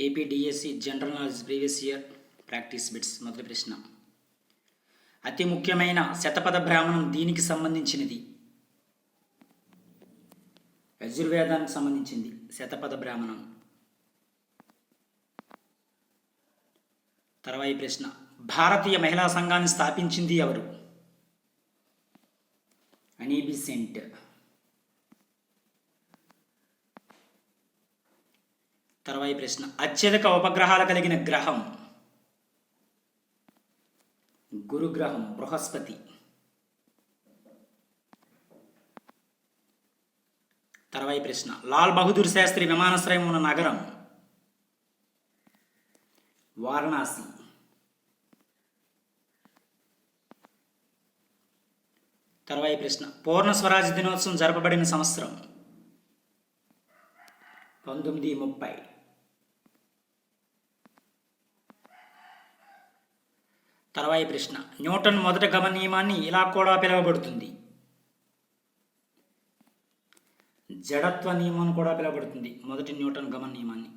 APDSC general knowledge previous year practice bits మొదటి ప్రశ్న. అతి ముఖ్యమైన శతపథ బ్రాహ్మణం దీనికి సంబంధించినది. యజుర్వేదానికి సంబంధించింది శతపథ బ్రాహ్మణం. తర్వాయి ప్రశ్న. భారతీయ మహిళా సంఘాన్ని స్థాపించింది ఎవరు? అనీబిసెంట్. తర్వాయి ప్రశ్న. అత్యధిక ఉపగ్రహాలు కలిగిన గ్రహం. గురుగ్రహం బృహస్పతి. తర్వాయి ప్రశ్న. లాల్ బహదూర్ శాస్త్రి విమానాశ్రయం ఉన్న నగరం. వారణాసి. తర్వాయి ప్రశ్న. పూర్ణ స్వరాజ్ దినోత్సవం జరపబడిన సంవత్సరం. పంతొమ్మిది ముప్పై. తర్వాయి ప్రశ్న. న్యూటన్ మొదటి గమ నియమాన్ని ఇలా కూడా పిలువబడుతుంది. జడత్వ నియమం కూడా పిలువబడుతుంది. మొదటి న్యూటన్ గమన నియమాన్ని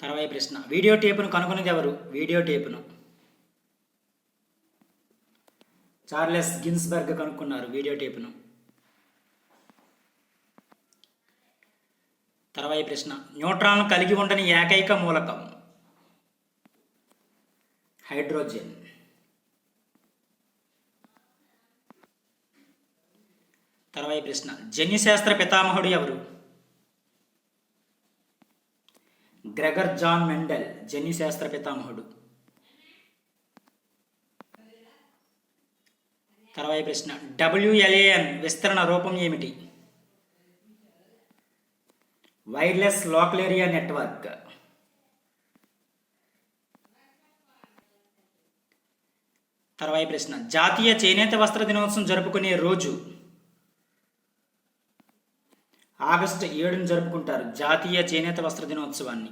తర్వాయి ప్రశ్న. వీడియో టేపును కనుగొనేది ఎవరు? వీడియో టేపును. చార్లెస్ గిన్స్బర్గ్ కనుక్కున్నారు వీడియో టేపును. తర్వాయి ప్రశ్న. న్యూట్రాన్ కలిగి ఉండని ఏకైక మూలకం. హైడ్రోజన్. తర్వాయి ప్రశ్న జన్యుశాస్త్ర పితామహుడు ఎవరు? గ్రెగర్ జాన్ మెండెల్ జన్యుశాస్త్ర పితామహుడు. తర్వాయి ప్రశ్న డబ్ల్యూఎల్ఏఎన్ విస్తరణ రూపం ఏమిటి? Wireless local area network. తర్వాయి ప్రశ్న. జాతీయ చేనేత వస్త్ర దినోత్సవం జరుపుకునే రోజు ఆగస్టు ఏడును జరుపుకుంటారు జాతీయ చేనేత వస్త్ర దినోత్సవాన్ని.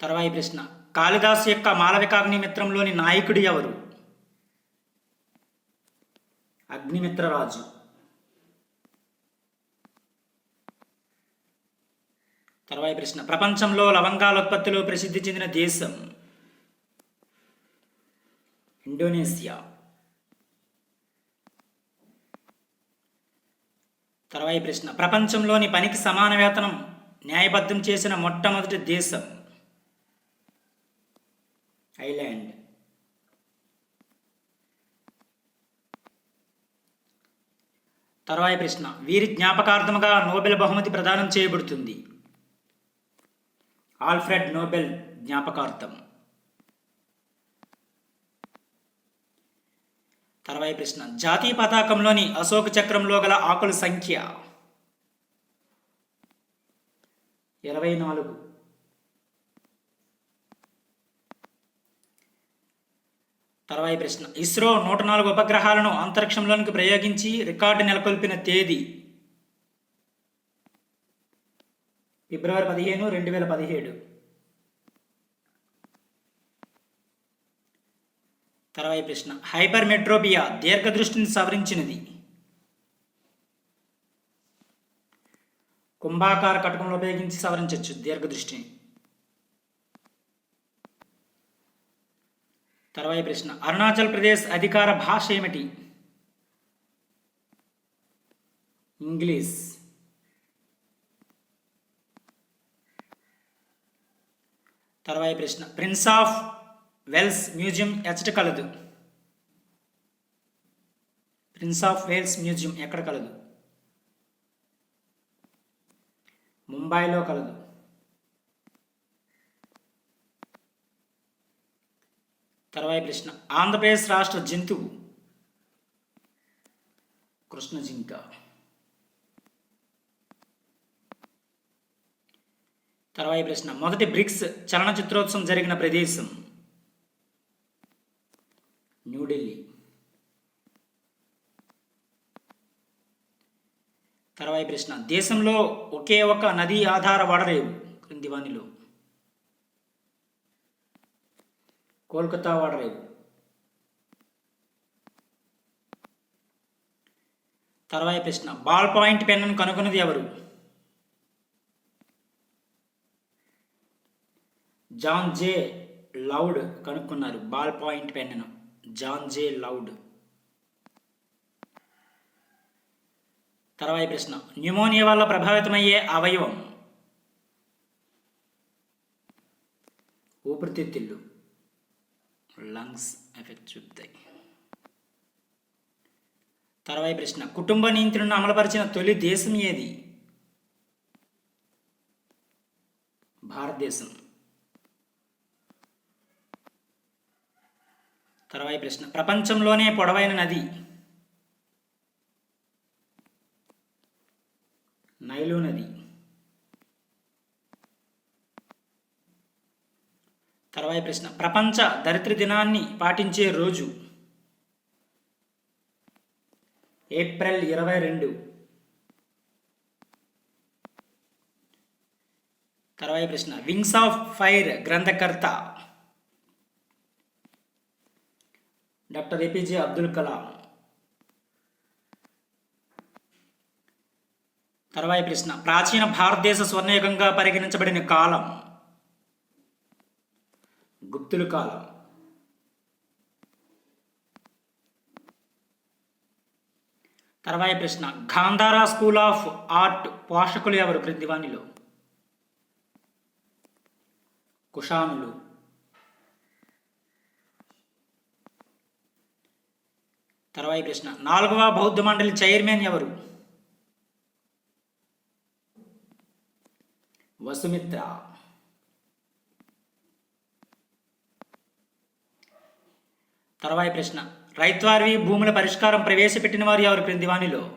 తర్వాయి ప్రశ్న. కాళిదాసు యొక్క మాలవికాగ్ని మిత్రంలోని నాయకుడు ఎవరు? అగ్నిమిత్రరాజు. తర్వాయి ప్రశ్న. ప్రపంచంలో లవంగాల ఉత్పత్తిలో ప్రసిద్ధి చెందిన దేశం? ఇండోనేషియా తర్వాయి ప్రశ్న. ప్రపంచంలోని పనికి సమాన వేతనం న్యాయబద్ధం చేసిన మొట్టమొదటి దేశం? ఐలాండ్. తర్వాయి ప్రశ్న. వీరి జ్ఞాపకార్థముగా నోబెల్ బహుమతి ప్రదానం చేయబడుతుంది. ఆల్ఫ్రెడ్ నోబెల్ జ్ఞాపకార్థం. తర్వాయి ప్రశ్న. జాతీయ పతాకంలోని అశోక చక్రంలో గల ఆకుల సంఖ్య. ఇరవై నాలుగు. తర్వాయి ప్రశ్న. ఇస్రో నూట నాలుగు ఉపగ్రహాలను అంతరిక్షంలోనికి ప్రయోగించి రికార్డు నెలకొల్పిన తేదీ. ఫిబ్రవరి పదిహేను రెండు వేల పదిహేడు. తర్వాయి ప్రశ్న. హైపర్ మెట్రోపియా దీర్ఘదృష్టిని సవరించినది. కుంభాకార కటకంలో ఉపయోగించి సవరించవచ్చు దీర్ఘదృష్టిని. తర్వాయి ప్రశ్న. అరుణాచల్ ప్రదేశ్ అధికార భాష ఏమిటి? ఇంగ్లీష్. తర్వాయి ప్రశ్న. ప్రిన్స్ ఆఫ్ వెల్స్ మ్యూజియం ఎచ్చట కలదు. ప్రిన్స్ ఆఫ్ వేల్స్ మ్యూజియం ఎక్కడ కలదు? ముంబైలో కలదు. తర్వాయి ప్రశ్న. ఆంధ్రప్రదేశ్ రాష్ట్ర జంతువు. కృష్ణ జింక తర్వాయి ప్రశ్న. మొదటి బ్రిక్స్ చలనచిత్రోత్సవం జరిగిన ప్రదేశం? న్యూఢిల్లీ తర్వాయి ప్రశ్న. దేశంలో ఒకే ఒక నదీ ఆధార వడరేవు క్రింది వానిలో కోల్కతా వడరేవు తర్వాయి ప్రశ్న. బాల్ పాయింట్ పెన్ను కనుగొన్నది ఎవరు? జాన్ జే లౌడ్ కనుక్కున్నారు ball point పెన్నును. John J Loud. తర్వాయి ప్రశ్న. న్యూమోనియా వల్ల ప్రభావితమయ్యే అవయవం. ఊపిరితిత్తులు. లంగ్స్ ఎఫెక్ట్ చూపుతాయి. తర్వాయి ప్రశ్న. కుటుంబ నియంత్రణను అమలుపరిచిన తొలి దేశం ఏది? భారతదేశం. తర్వాయి ప్రశ్న. ప్రపంచంలోనే పొడవైన నది. నైలు నది. తర్వాయి ప్రశ్న. ప్రపంచ దరిద్ర దినాన్ని పాటించే రోజు. ఏప్రిల్ ఇరవై రెండు. తర్వాయి ప్రశ్న. వింగ్స్ ఆఫ్ ఫైర్ గ్రంథకర్త. Doctor APJ Abdul Kalam. తర్వాయి ప్రశ్న. ప్రాచీన భారతదేశ స్వర్ణయుగంగా పరిగణించబడిన కాలం. గుప్తుల కాలం. తర్వాయి ప్రశ్న. గాంధారా స్కూల్ ఆఫ్ ఆర్ట్ పోషకులు ఎవరు? క్రింది వాణిలో. కుషానులు. తర్వాయి ప్రశ్న. నాలుగవ బౌద్ధ మండలి చైర్మన్ ఎవరు? వసుమిత్ర. తర్వాయి ప్రశ్న. రైత్వార్వి భూముల పరిష్కారం ప్రవేశపెట్టిన వారు ఎవరు? క్రింది వాణిలో.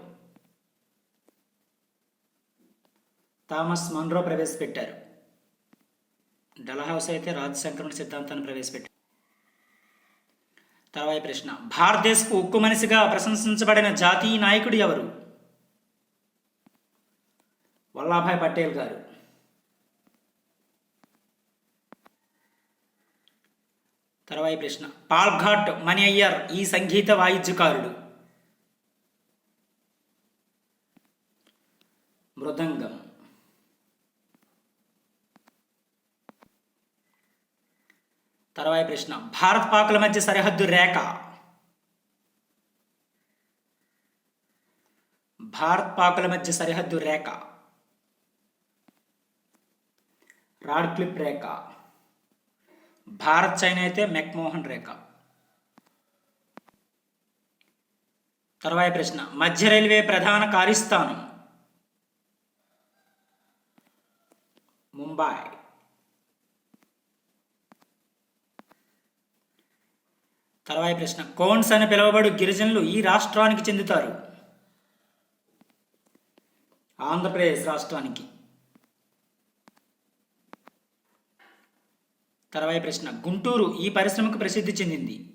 థామస్ మన్రో ప్రవేశపెట్టారు. డలహౌస్ అయితే రాజు సంక్రమణ సిద్ధాంతాన్ని ప్రవేశపెట్టారు. తర్వాయి ప్రశ్న. భారతదేశపు ఉక్కు మనిషిగా ప్రశంసించబడిన జాతీయ నాయకుడు ఎవరు? వల్లాభాయ్ పటేల్ గారు. తర్వాయి ప్రశ్న. పాల్ఘాట్ మణి అయ్యర్ ఈ సంగీత వాయిద్యకారుడు. మృదంగం. తర్వాయి ప్రశ్న. భారత్ పాకుల మధ్య సరిహద్దు రేఖ. భారత్ పాకుల మధ్య సరిహద్దు రేఖ. రాడ్క్లిప్ రేఖ. భారత్ చైనా అయితే మెక్మోహన్ రేఖ. తర్వాయి ప్రశ్న. మధ్య రైల్వే ప్రధాన కార్యస్థానం. ముంబై. తర్వాయి ప్రశ్న. కోన్స్ అని పిలువబడు గిరిజనులు ఈ రాష్ట్రానికి చెందుతారు. ఆంధ్రప్రదేశ్ రాష్ట్రానికి. తర్వాయి ప్రశ్న. గుంటూరు ఈ పరిశ్రమకు ప్రసిద్ధి చెందింది.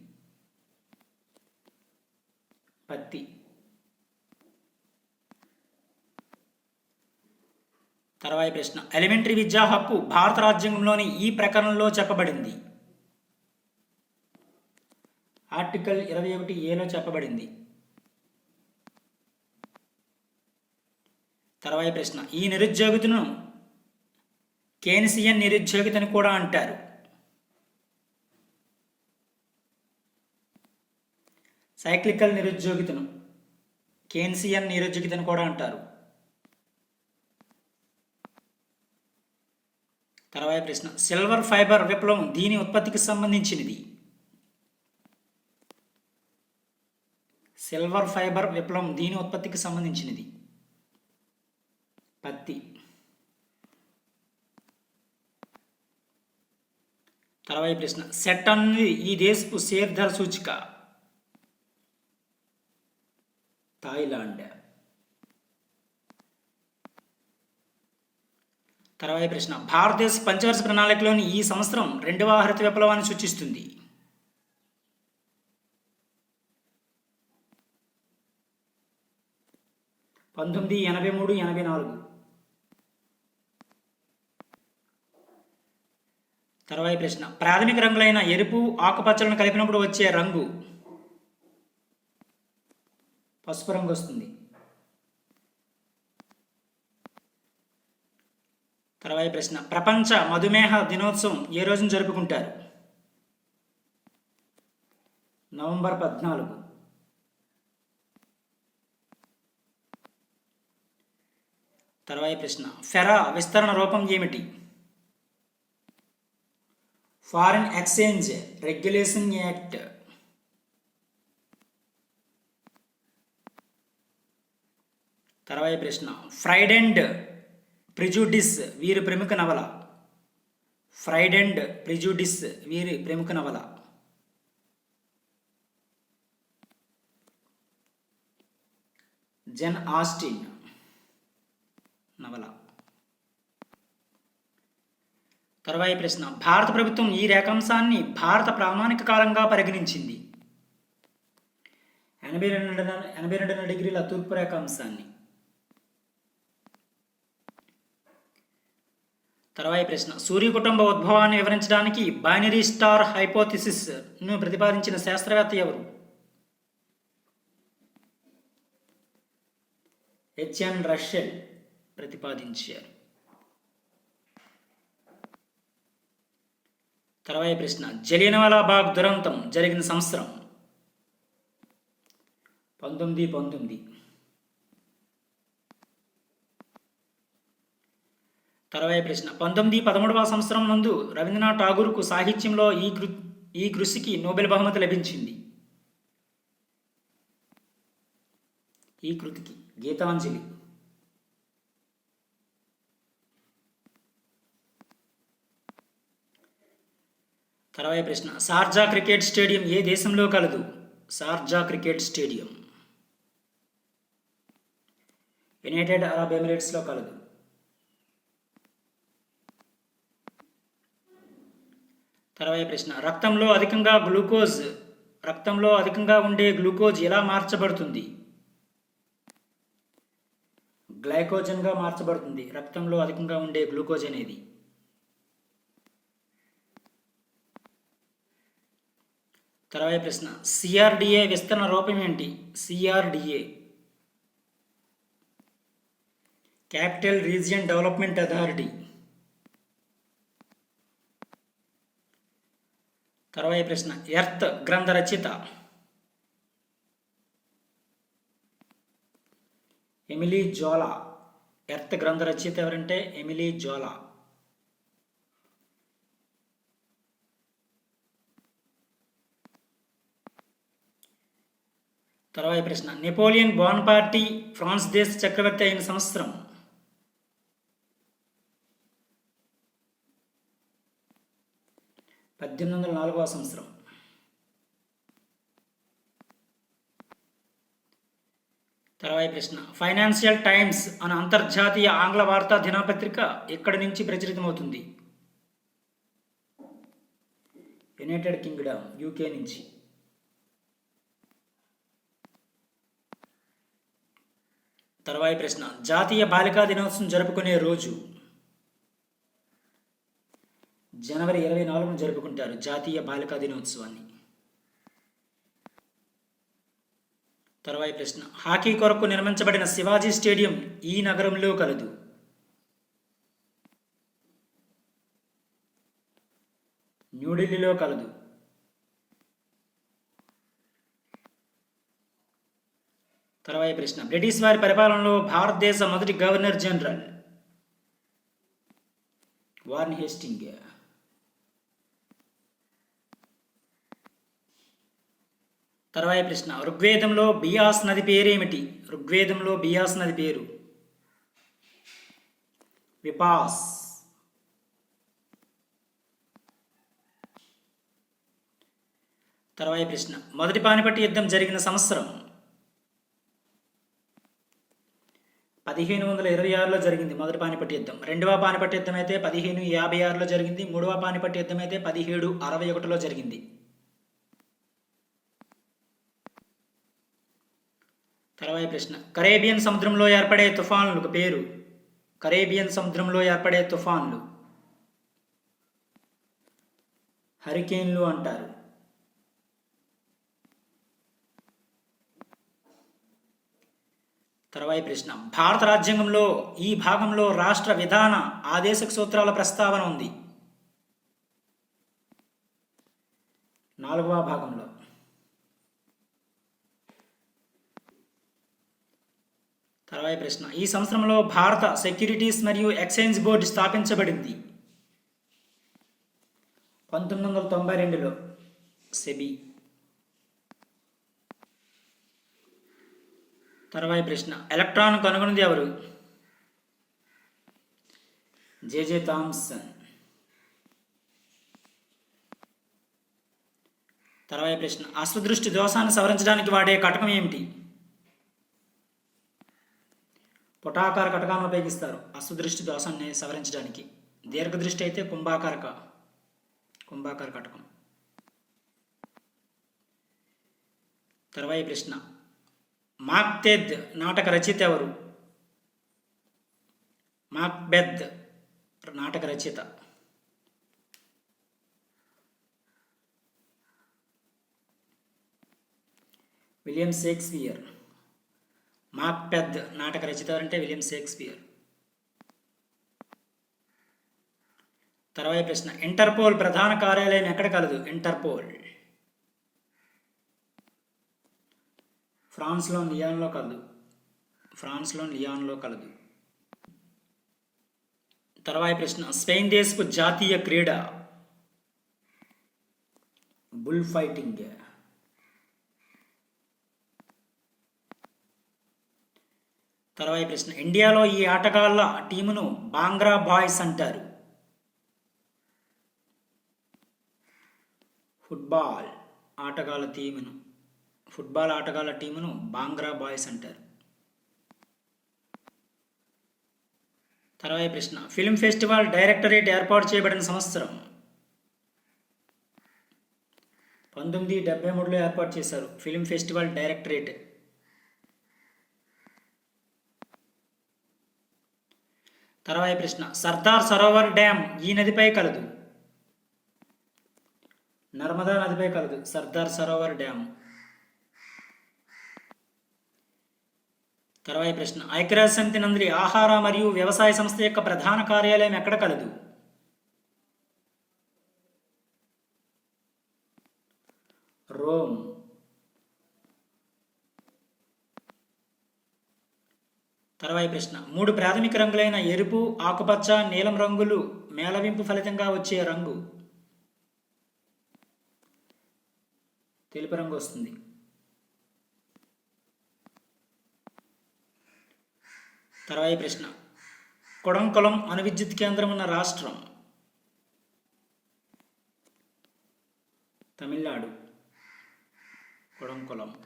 పత్తి. తర్వాయి ప్రశ్న. ఎలిమెంటరీ విద్యా హక్కు భారత రాజ్యాంగంలోని ఈ ప్రకరణంలో చెప్పబడింది. ఆర్టికల్ ఇరవై ఒకటి ఏలో చెప్పబడింది. తర్వాయి ప్రశ్న. ఈ నిరుద్యోగితను కేనిసియన్ నిరుద్యోగితని కూడా అంటారు. సైక్లికల్ నిరుద్యోగితను కేన్సియన్ నిరుద్యోగితను కూడా అంటారు. తర్వాయి ప్రశ్న. సిల్వర్ ఫైబర్ విప్లవం దీని ఉత్పత్తికి సంబంధించినది. సిల్వర్ ఫైబర్ విప్లవం దీని ఉత్పత్తికి సంబంధించినది. పత్తి. తర్వాయి ప్రశ్న. సెట్ అన్నది ఈ దేశపు షేర్ ధర సూచిక. థాయిలాండ్. తర్వాయి ప్రశ్న. భారతదేశ పంచవర్ష ప్రణాళికలోని ఈ సంవత్సరం రెండవ హరిత విప్లవాన్ని సూచిస్తుంది. పంతొమ్మిది ఎనభై మూడు ఎనభై నాలుగు. తర్వాత ప్రశ్న. ప్రాథమిక రంగులైన ఎరుపు ఆకుపచ్చలను కలిపినప్పుడు వచ్చే రంగు. పసుపు రంగు వస్తుంది. తర్వాత ప్రశ్న. ప్రపంచ మధుమేహ దినోత్సవం ఏ రోజున జరుపుకుంటారు? నవంబర్ పద్నాలుగు. తర్వాయి ప్రశ్న. ఫెరా విస్తరణ రూపం ఏమిటి? ఫారిన్ ఎక్స్చేంజ్ రెగ్యులేషన్ యాక్ట్ తర్వాయి ప్రశ్న. ఫ్రైడ్ అండ్ ప్రిజుడిస్ వీరి ప్రముఖ నవల. ఫ్రైడ్ అండ్ ప్రిజుడిస్ వీరి ప్రముఖ నవల. జన్ ఆస్టిన్ నవల. తరువాయి ప్రశ్న భారత ప్రభుత్వం ఈ రేఖాంశాన్ని భారత ప్రామాణిక కాలంగా పరిగణించింది. ఎనభై రెండు ఎనభై రెండున్నర డిగ్రీల తూర్పు రేఖాంశాన్ని. తర్వాయి ప్రశ్న సూర్య కుటుంబ ఉద్భవాన్ని వివరించడానికి బైనరీ స్టార్ హైపోథిసిస్ను ప్రతిపాదించిన శాస్త్రవేత్త ఎవరు? హెచ్ఎన్ రష్యల్ ప్రతిపాదించారు. తర్వాయి ప్రశ్న జలియనవాలా బాగ్ దురంతం జరిగిన సంవత్సరం. పంతొమ్మిది పంతొమ్మిది. తర్వాయి ప్రశ్న పంతొమ్మిది పదమూడవ సంవత్సరం నందు రవీంద్రనాథ్ ఠాగూర్కు సాహిత్యంలో ఈ కృ ఈ కృషికి నోబెల్ బహుమతి లభించింది. ఈ కృతికి గీతాంజలి. తర్వాత ప్రశ్న. సార్జా క్రికెట్ స్టేడియం ఏ దేశంలో కలదు? Sharjah cricket stadium. United Arab ఎమిరేట్స్లో కలదు. తర్వాత ప్రశ్న. రక్తంలో అధికంగా గ్లూకోజ్ రక్తంలో అధికంగా ఉండే గ్లూకోజ్ ఎలా మార్చబడుతుంది? గ్లైకోజన్గా మార్చబడుతుంది. రక్తంలో అధికంగా ఉండే గ్లూకోజ్ అనేది. తర్వాత ప్రశ్న. సిఆర్డిఏ విస్తరణ రూపం ఏంటి? CRDA capital region development authority తర్వాత ప్రశ్న. ఎర్త్ గ్రంథ రచయిత ఎమిలీ జోలా ఎర్త్ గ్రంథ రచయిత ఎవరంటే? ఎమిలీ జోలా తర్వాయి ప్రశ్న. నెపోలియన్ బోన్ పార్టీ ఫ్రాన్స్ దేశ చక్రవర్తి అయిన సంవత్సరం. పద్దెనిమిది వందల నాలుగవ సంవత్సరం. తర్వాయి ప్రశ్న. ఫైనాన్షియల్ టైమ్స్ అనే అంతర్జాతీయ ఆంగ్ల వార్తా దినపత్రిక ఎక్కడి నుంచి ప్రచురితమవుతుంది? యునైటెడ్ కింగ్డమ్ యూకే నుంచి. తర్వాయి ప్రశ్న జాతీయ బాలికా దినోత్సవం జరుపుకునే రోజు. జనవరి ఇరవై నాలుగున జరుపుకుంటారు జాతీయ బాలికా దినోత్సవాన్ని. తర్వాయి ప్రశ్న హాకీ కొరకు నిర్మించబడిన శివాజీ స్టేడియం ఈ నగరంలో కలదు. న్యూఢిల్లీలో కలదు. తర్వాయి ప్రశ్న. బ్రిటిష్ వారి పరిపాలనలో భారతదేశ మొదటి గవర్నర్ జనరల్ వార్న్ హేస్టింగ్. తర్వాయి ప్రశ్న. ఋగ్వేదంలో బియాస్ నది పేరేమిటి? ఋగ్వేదంలో బియాస్ నది పేరు? విపాస్. తర్వాయి ప్రశ్న. మొదటి పానిపట్టి యుద్ధం జరిగిన సంవత్సరం? పదిహేను వందల ఇరవై ఆరులో జరిగింది. మొదటి పానిపట్టి యుద్ధం. రెండవ పానిపట్టి యుద్ధం అయితే పదిహేను యాభై ఆరులో జరిగింది. మూడవ పానిపట్టి యుద్ధం అయితే పదిహేడు అరవై ఒకటిలో జరిగింది. తర్వాత ప్రశ్న. కరేబియన్ సముద్రంలో ఏర్పడే తుఫాన్లకు పేరు. కరేబియన్ సముద్రంలో ఏర్పడే తుఫాన్లు. హరికేన్లు అంటారు. తర్వాయి ప్రశ్న. భారత రాజ్యాంగంలో ఈ భాగంలో రాష్ట్ర విధాన ఆదేశక సూత్రాల ప్రస్తావన ఉంది. నాలుగవ భాగంలో. తర్వాయి ప్రశ్న. ఈ సంవత్సరంలో భారత సెక్యూరిటీస్ మరియు ఎక్స్చేంజ్ బోర్డు స్థాపించబడింది. పంతొమ్మిది వందల తొంభై రెండులో సెబీ. తర్వాయి ప్రశ్న. ఎలక్ట్రాన్ కనుగొన్నది ఎవరు? JJ Thomson. తర్వాయి ప్రశ్న. అశ్వదృష్టి దోషాన్ని సవరించడానికి వాడే కటకం ఏమిటి? పుటాకార కటకాన్ని ఉపయోగిస్తారు. అశ్వదృష్టి దోషాన్ని సవరించడానికి. దీర్ఘదృష్టి అయితే కుంభాకారక కుంభాకార కటకం. తర్వాయి ప్రశ్న. మాక్తెద్ నాటక రచయిత ఎవరు? మాక్బెద్ నాటక రచయిత. William Shakespeare. మాక్బెద్ నాటక రచయిత అంటే విలియం షేక్స్పియర్. తర్వాత ప్రశ్న ఇంటర్పోల్ ప్రధాన కార్యాలయం ఎక్కడ కలదు? ఇంటర్పోల్. ఫ్రాన్స్లో లియాన్లో కలదు. ఫ్రాన్స్లో లియాన్లో కలదు. తర్వాయి ప్రశ్న స్పెయిన్ దేశపు జాతీయ క్రీడ బుల్ ఫైటింగ్ తర్వాయి ప్రశ్న ఇండియాలో ఈ ఆటగాళ్ళ టీమును బాంగ్రా బాయ్స్ అంటారు. ఫుట్బాల్ ఆటగాళ్ళ టీమును ఫుట్బాల్ ఆటగాళ్ళ టీమును బాంగ్రా బాయ్స్ అంటారు. తర్వాయి ప్రశ్న ఫిల్మ్ ఫెస్టివల్ డైరెక్టరేట్ ఏర్పాటు చేయబడిన సంవత్సరం. పంతొమ్మిది డెబ్బై మూడులో ఏర్పాటు చేశారు ఫిల్మ్ ఫెస్టివల్ డైరెక్టరేట్. తర్వాయి ప్రశ్న సర్దార్ సరోవర్ డ్యామ్ ఈ నదిపై కలదు. నర్మదా నదిపై కలదు సర్దార్ సరోవర్ డ్యామ్. తర్వాయి ప్రశ్న. ఐక్యరాజ్య సమితి నందరి ఆహార మరియు వ్యవసాయ సంస్థ యొక్క ప్రధాన కార్యాలయం ఎక్కడ కలదు? రోమ్. తర్వాయి ప్రశ్న. మూడు ప్రాథమిక రంగులైన ఎరుపు ఆకుపచ్చ నీలం రంగులు మేళవింపు ఫలితంగా వచ్చే రంగు. తెలుపు రంగు వస్తుంది. తర్వాయి ప్రశ్న. కొడంకులం అణు విద్యుత్ కేంద్రం ఉన్న రాష్ట్రం తమిళనాడు. కొడంకులం.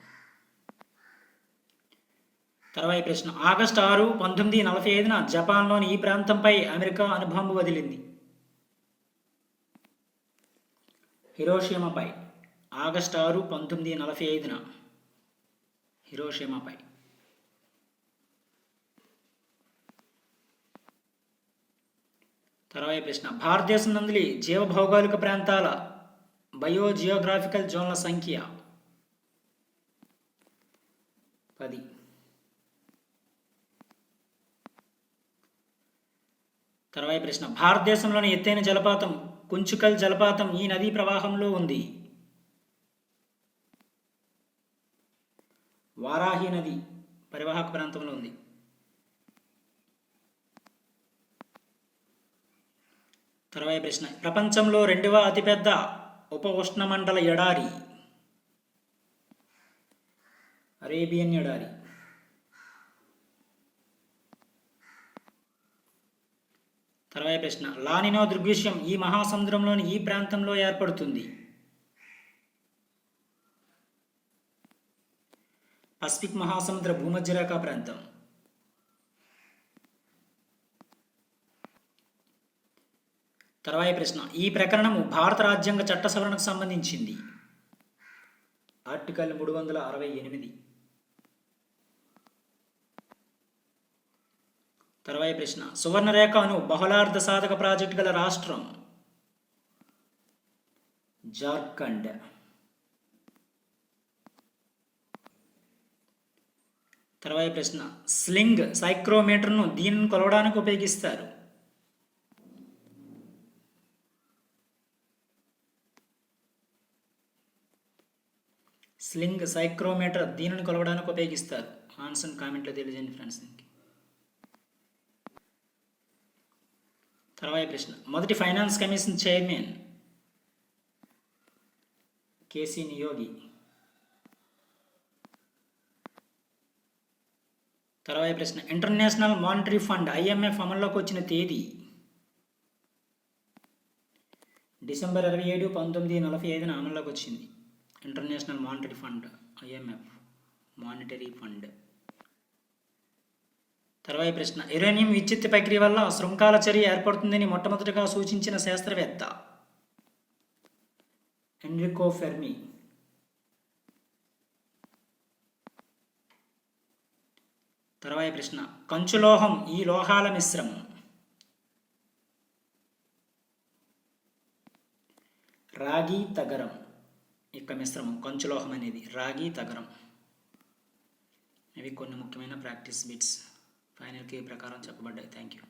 తర్వాయి ప్రశ్న. ఆగస్టు ఆరు పంతొమ్మిది నలభై ఐదున జపాన్లోని ఈ ప్రాంతంపై అమెరికా అనుబాంబు వదిలింది. హిరోషిమాపై. ఆగస్టు ఆరు పంతొమ్మిది నలభై ఐదున హిరోషిమాపై. తర్వాత ప్రశ్న. భారతదేశం నందులి జీవ భౌగోళిక ప్రాంతాల బయో జియోగ్రాఫికల్ జోన్ల సంఖ్య పది. తర్వాత ప్రశ్న. భారతదేశంలోని ఎత్తైన జలపాతం కుంచుకల్ జలపాతం ఈ నదీ ప్రవాహంలో ఉంది. వారాహి నది పరివాహక ప్రాంతంలో ఉంది. తర్వాత ప్రశ్న. ప్రపంచంలో రెండవ అతిపెద్ద ఉప ఉష్ణమండల ఎడారి. అరేబియన్ ఎడారి. తర్వాత ప్రశ్న. లానినో దృగ్విషయం ఈ మహాసముద్రంలోని ఈ ప్రాంతంలో ఏర్పడుతుంది. పసిఫిక్ మహాసముద్ర భూమధ్యరేఖా ప్రాంతం. తర్వాయి ప్రశ్న. ఈ ప్రకరణము భారత రాజ్యాంగ చట్ట సవరణకు సంబంధించింది. ఆర్టికల్ మూడు వందల అరవై ఎనిమిది. తర్వాయి ప్రశ్న. సువర్ణరేఖ అను బహుళార్థ సాధక ప్రాజెక్టు గల రాష్ట్రం. జార్ఖండ్. తర్వాత ప్రశ్న. స్లింగ్ సైక్రోమీటర్ను దీనిని కొలవడానికి ఉపయోగిస్తారు. స్లింగ్ సైక్రోమీటర్ దీనిని కొలవడానికి ఉపయోగిస్తారు. ఆన్సర్ కామెంట్లో తెలియజేయండి ఫ్రెండ్స్ దీనికి. తర్వాత ప్రశ్న. మొదటి finance commission chairman KC Neogy. తర్వాత ప్రశ్న. ఇంటర్నేషనల్ మానిటరీ ఫండ్ ఐఎంఎఫ్ అమల్లోకి వచ్చిన తేదీ. డిసెంబర్ ఇరవై ఏడు పంతొమ్మిది నలభై ఐదున అమల్లోకి వచ్చింది. International monetary fund IMF monetary fund. తర్వాత ప్రశ్న యురేనియం విద్యుత్ ప్రక్రియ వల్ల శృంఖాల చర్య ఏర్పడుతుందని మొట్టమొదటిగా సూచించిన శాస్త్రవేత్త ఎన్రికో ఫెర్మి. తర్వాత ప్రశ్న కంచులోహం ఈ లోహాల మిశ్రమం. రాగి తగరం. యొక్క మిశ్రమం కంచులోహం అనేది రాగి తగరం. ఇవి కొన్ని ముఖ్యమైన ప్రాక్టీస్ బిట్స్. ఫైనల్కి ప్రకారం చెప్పబడ్డాయి. Thank you